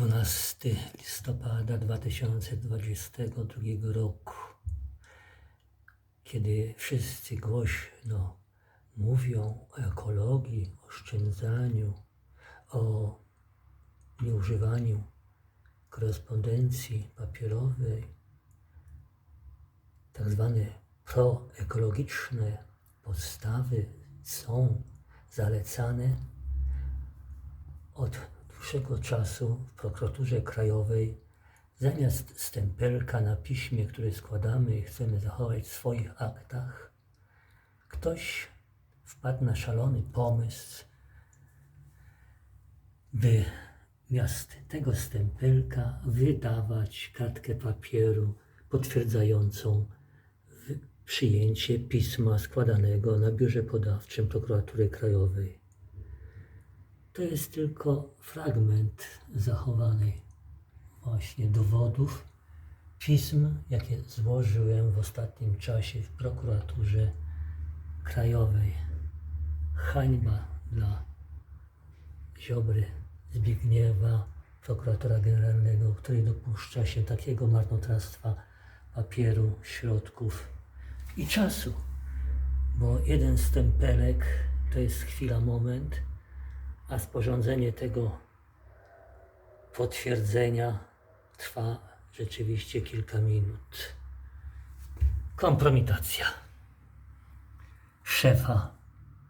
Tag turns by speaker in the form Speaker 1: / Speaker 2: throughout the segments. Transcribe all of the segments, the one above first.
Speaker 1: 12 listopada 2022 roku, kiedy wszyscy głośno mówią o ekologii, oszczędzaniu, o nieużywaniu korespondencji papierowej, tak zwane proekologiczne postawy są zalecane od dłuższego czasu w prokuraturze krajowej zamiast stempelka na piśmie, które składamy i chcemy zachować w swoich aktach, ktoś wpadł na szalony pomysł, by miast tego stempelka wydawać kartkę papieru potwierdzającą przyjęcie pisma składanego na biurze podawczym prokuratury krajowej. To jest tylko fragment zachowanej właśnie dowodów, pism, jakie złożyłem w ostatnim czasie w prokuraturze krajowej. Hańba dla Ziobry Zbigniewa, prokuratora generalnego, który dopuszcza się takiego marnotrawstwa papieru, środków i czasu. Bo jeden stempelek to jest chwila, moment, a sporządzenie tego potwierdzenia trwa rzeczywiście kilka minut. Kompromitacja szefa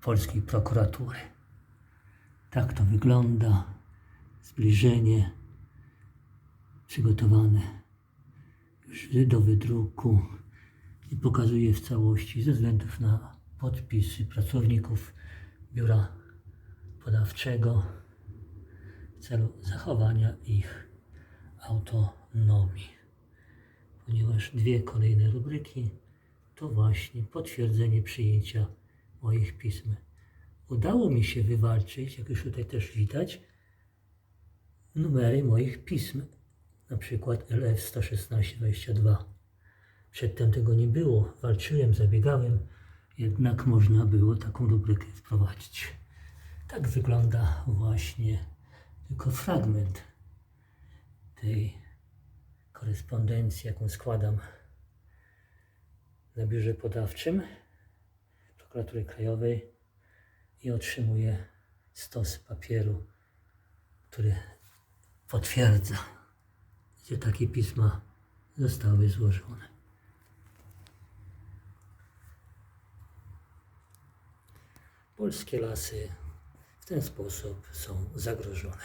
Speaker 1: polskiej prokuratury. Tak to wygląda. Zbliżenie przygotowane już do wydruku i pokazuje w całości ze względów na podpisy pracowników biura podawczego w celu zachowania ich autonomii. Ponieważ dwie kolejne rubryki to właśnie potwierdzenie przyjęcia moich pism. Udało mi się wywalczyć, jak już tutaj też widać, numery moich pism, na przykład LF 11622. Przedtem tego nie było, walczyłem, zabiegałem, jednak można było taką rubrykę wprowadzić. Tak wygląda właśnie tylko fragment tej korespondencji, jaką składam na biurze podawczym prokuratury krajowej i otrzymuję stos papieru, który potwierdza, gdzie takie pisma zostały złożone. Polskie lasy ten sposób są zagrożone.